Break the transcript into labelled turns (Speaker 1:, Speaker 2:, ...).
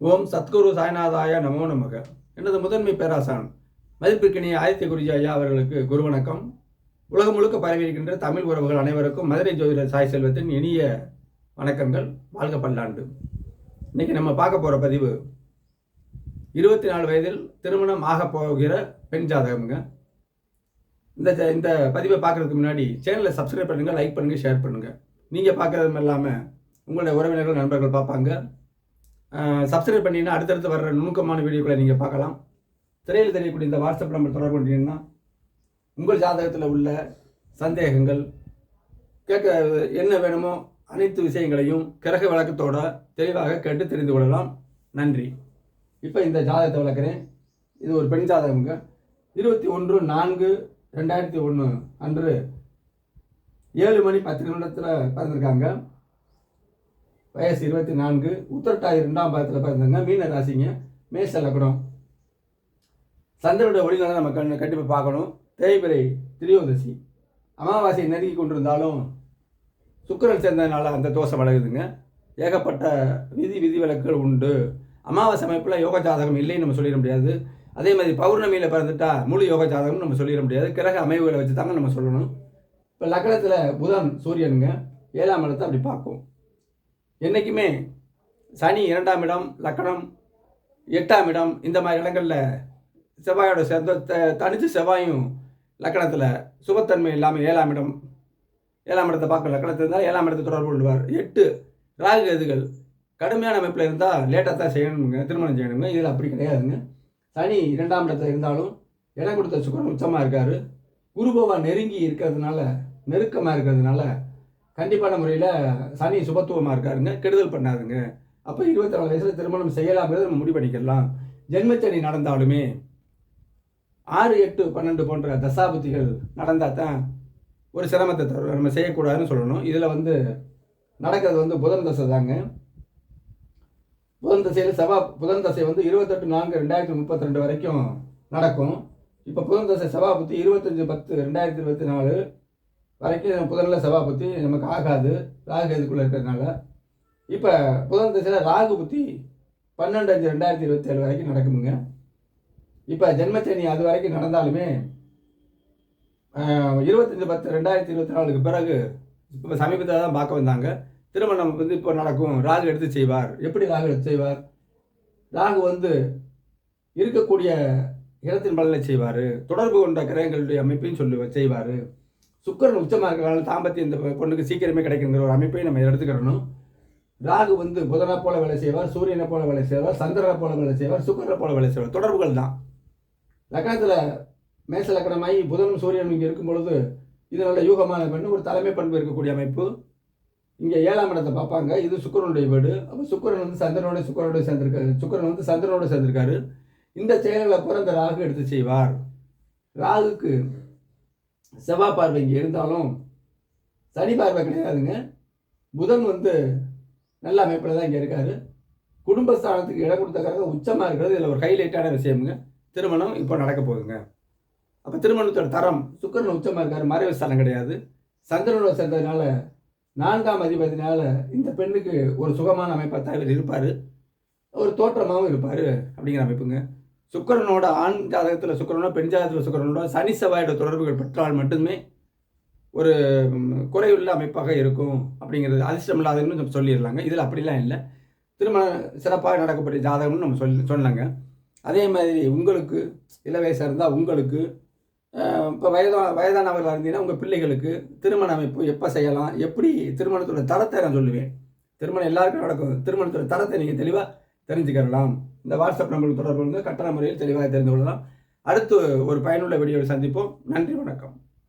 Speaker 1: ஓம் சத்குரு சாய்நாதாய நமோ நமக. எனது முதன்மை பேராசான் மதிப்பிற்கினிய ஆதித்ய குருஜி ஐயா அவர்களுக்கு குரு வணக்கம் உலகம் முழுக்க பரவியிருக்கின்ற தமிழ் உறவுகள் அனைவருக்கும் மதுரை ஜோதிடர் சாய் செல்வத்தின் இனிய வணக்கங்கள். வாழ்க பல்லாண்டு. இன்னைக்கு நம்ம பார்க்க போகிற பதிவு இருபத்தி நாலு வயதில் திருமணம் ஆகப் போகிற பெண் ஜாதகம்ங்க. இந்த இந்த பதிவை பார்க்கறதுக்கு முன்னாடி சேனலை சப்ஸ்கிரைப் பண்ணுங்கள் லைக் பண்ணுங்கள் ஷேர் பண்ணுங்கள் நீங்கள் பார்க்கறது இல்லாமல் உங்களுடைய உறவினர்கள் நண்பர்கள் பார்ப்பாங்க. சப்ஸ்கிரைப் பண்ணிங்கன்னா அடுத்தடுத்து வர்ற நுணுக்கமான வீடியோக்களை நீங்கள் பார்க்கலாம். திரையில் தெரியக்கூடிய இந்த வாட்ஸ்அப் நம்பர் தொடர்பு கொண்டீங்கன்னா உங்கள் ஜாதகத்தில் உள்ள சந்தேகங்கள் கேட்க என்ன வேணுமோ அனைத்து விஷயங்களையும் கிரக விளக்கத்தோட தெளிவாக கேட்டு தெரிந்து கொள்ளலாம். நன்றி. இப்போ இந்த ஜாதகத்தை விளக்குறேன் இது ஒரு பெண் ஜாதகம்ங்க. இருபத்தி ஒன்று நான்கு ரெண்டாயிரத்தி ஒன்று அன்று ஏழு மணி பத்து நிமிடத்தில் பிறந்திருக்காங்க. வயசு இருபத்தி நான்கு உத்தரட்டாய் ரெண்டாம் பாதத்தில் பிறந்தவங்க மீன ராசிங்க மேச லக்னம். சந்திரனுடைய ஒளிநலம் நம்ம கண் கண்டிப்பாக பார்க்கணும். தேய்பிரை திரியோதசி. அமாவாசையை நெருங்கி கொண்டிருந்தாலும் சுக்கிரன் சேர்ந்ததுனால அந்த தோஷம் வழங்குதுங்க ஏகப்பட்ட விதி விதி விலக்குகள் உண்டு. அமாவாசை அமைப்பில் யோக ஜாதகம் இல்லைன்னு நம்ம சொல்லிட முடியாது. அதே மாதிரி பௌர்ணமியில் பிறந்துட்டா முழு யோக ஜாதகம்னு நம்ம சொல்லிட முடியாது. கிரக அமைவுகளை வச்சு தாங்க நம்ம சொல்லணும். இப்போ லக்னத்தில் புதன் சூரியனுங்க. ஏழாம் இடத்தை அப்படி பார்க்கும். என்றைக்குமே சனி இரண்டாம் இடம் லக்கணம் எட்டாம் இடம் இந்த மாதிரி இடங்களில் செவ்வாயோட சேர்ந்த த- செவ்வாயும் லக்கணத்தில் சுபத்தன்மை இல்லாமல் ஏழாம் இடம் ஏழாம் இடத்தை பார்க்க லக்கணத்தில் இருந்தால் ஏழாம் இடத்தை தொடர்பு கொள்வார். எட்டு ராகு எதுகள் கடுமையான அமைப்பில் இருந்தால் லேட்டாக தான் செய்யணுங்க திருமணம் செய்யணுங்க இதில் அப்படி கிடையாதுங்க. சனி இரண்டாம் இடத்துல இருந்தாலும் இடம் கொடுத்த சுக்கரன் உச்சமாக இருக்கார். குரு நெருங்கி இருக்கிறதுனால நெருக்கமாக இருக்கிறதுனால கண்டிப்பான முறையில் சனி சுபத்துவமாக இருக்காருங்க கெடுதல் பண்ணாதுங்க அப்போ இருபத்தி நாலு வயசில் திருமணம் செய்யலாம்ங்கிறத நம்ம முடிவு பண்ணிக்கலாம். ஜென்மச்சனி நடந்தாலுமே ஆறு எட்டு பன்னெண்டு போன்ற தசாபுத்திகள் நடந்தால் தான் ஒரு சிரமத்தை தரும் நம்ம செய்யக்கூடாதுன்னு சொல்லணும். இதில் வந்து நடக்கிறது வந்து புதன் தசை தாங்க. புதன் தசையில் செவ்வா புதன் தசை வந்து இருபத்தெட்டு நான்கு ரெண்டாயிரத்தி முப்பத்தி ரெண்டு வரைக்கும் நடக்கும். இப்போ புதன் தசை செவ்வாய் புத்தி இருபத்தஞ்சு பத்து ரெண்டாயிரத்தி இருபத்தி நாலு வரைக்கும் புதனில் செவ்வாய் புத்தி நமக்கு ஆகாது ராகு இதுக்குள்ளே இருக்கிறதுனால. இப்போ புதன் திசையில் ராகு புத்தி பன்னெண்டு அஞ்சு ரெண்டாயிரத்தி இருபத்தி ஏழு வரைக்கும் நடக்குமுங்க. இப்போ ஜென்மச்சனி அது வரைக்கும் நடந்தாலுமே இருபத்தஞ்சி இருபத்தஞ்சு பத்து ரெண்டாயிரத்தி இருபத்தி நாலுக்கு பிறகு இப்போ சமீபத்தில் தான் பார்க்க வந்தாங்க. திருமணம் வந்து இப்போ நடக்கும். ராகு எடுத்து செய்வார். எப்படி ராகு எடுத்து செய்வார்? ராகு வந்து இருக்கக்கூடிய இடத்தின் பலனை செய்வார். தொடர்பு கொண்ட கிரகங்களுடைய அமைப்பையும் சொல்லி செய்வார். சுக்கரன் உச்சமாக இருக்கிறனால தாம்பத்தியம் இந்த பொண்ணுக்கு சீக்கிரமே கிடைக்குங்கிற ஒரு அமைப்பையும் நம்ம எடுத்துக்கிறணும். ராகு வந்து புதனை போல வேலை செய்வார் சூரியனை போல வேலை செய்வார் சந்திரனை போல வேலை செய்வார் சுக்கரனை போல வேலை செய்வார். தொடர்புகள் தான். லக்னத்தில் மேச லக்னமாகி புதனும் சூரியனும் இங்கே இருக்கும் பொழுது இது நல்ல யூகமான பெண்ணு ஒரு தலைமை பண்பு இருக்கக்கூடிய அமைப்பு. இங்கே ஏழாம் இடத்தை பார்ப்பாங்க. இது சுக்கிரனுடைய வீடு. அப்போ சுக்கரன் வந்து சந்திரனோட சுக்கரனோட சேர்ந்திருக்காரு. சுக்கிரன் வந்து சந்திரனோட சேர்ந்திருக்காரு. இந்த செயல்களை பிறந்த இந்த ராகு எடுத்து செய்வார். ராகுக்கு செவ்வாய் பார்வை இங்கே இருந்தாலும் சனி பார்வை கிடையாதுங்க. புதன் வந்து நல்ல அமைப்பில் தான் இங்கே இருக்காரு. குடும்பஸ்தானத்துக்கு இடம் கொடுத்தக்காக உச்சமாக இருக்கிறது. இதில் ஒரு ஹைலைட்டான விஷயமுங்க. திருமணம் இப்போ நடக்க போகுதுங்க. அப்போ திருமணத்தோட தரம் சுக்கரன் உச்சமாக இருக்காரு. மறைவு ஸ்தானம் கிடையாது. சந்திரனோட சேர்ந்ததுனால நான்காம் அதிபதினால இந்த பெண்ணுக்கு ஒரு சுகமான அமைப்பாக தான் இருப்பார். ஒரு தோற்றமாகவும் இருப்பார் அப்படிங்கிற அமைப்புங்க. சுக்கரனோட ஆண் ஜாதகத்தில் சுக்கிரனோ பெண் ஜாதகத்தில் சுக்கிரனோட சனி செவ்வாயோட தொடர்புகள் பெற்றால் மட்டுமே ஒரு குறையுள்ள அமைப்பாக இருக்கும் அப்படிங்கிறது அதிர்ஷ்டம் இல்லாதன்னு நம்ம சொல்லிடலாங்க. இதில் அப்படிலாம் இல்லை. திருமணம் சிறப்பாக நடக்கக்கூடிய ஜாதகம்னு நம்ம சொல்லி சொன்னாங்க. அதே மாதிரி உங்களுக்கு இள வயசாக இருந்தால் உங்களுக்கு இப்போ வயதா வயதானவர்களாக இருந்தீங்கன்னா உங்கள் பிள்ளைகளுக்கு திருமண அமைப்பு எப்போ செய்யலாம்? எப்படி திருமணத்தோட தரத்தை நான் சொல்லுவேன். திருமணம் எல்லாருக்கும் நடக்கும். திருமணத்தோட தரத்தை நீங்கள் தெளிவாக தெரிஞ்சுக்கலாம் இந்த வாட்ஸ்அப் நம்பருக்கு தொடர்பு கொண்டு கட்டண முறையில் தெளிவாக தெரிந்து கொள்ளலாம். அடுத்து ஒரு பயனுள்ள வீடியோவில் சந்திப்போம். நன்றி வணக்கம்.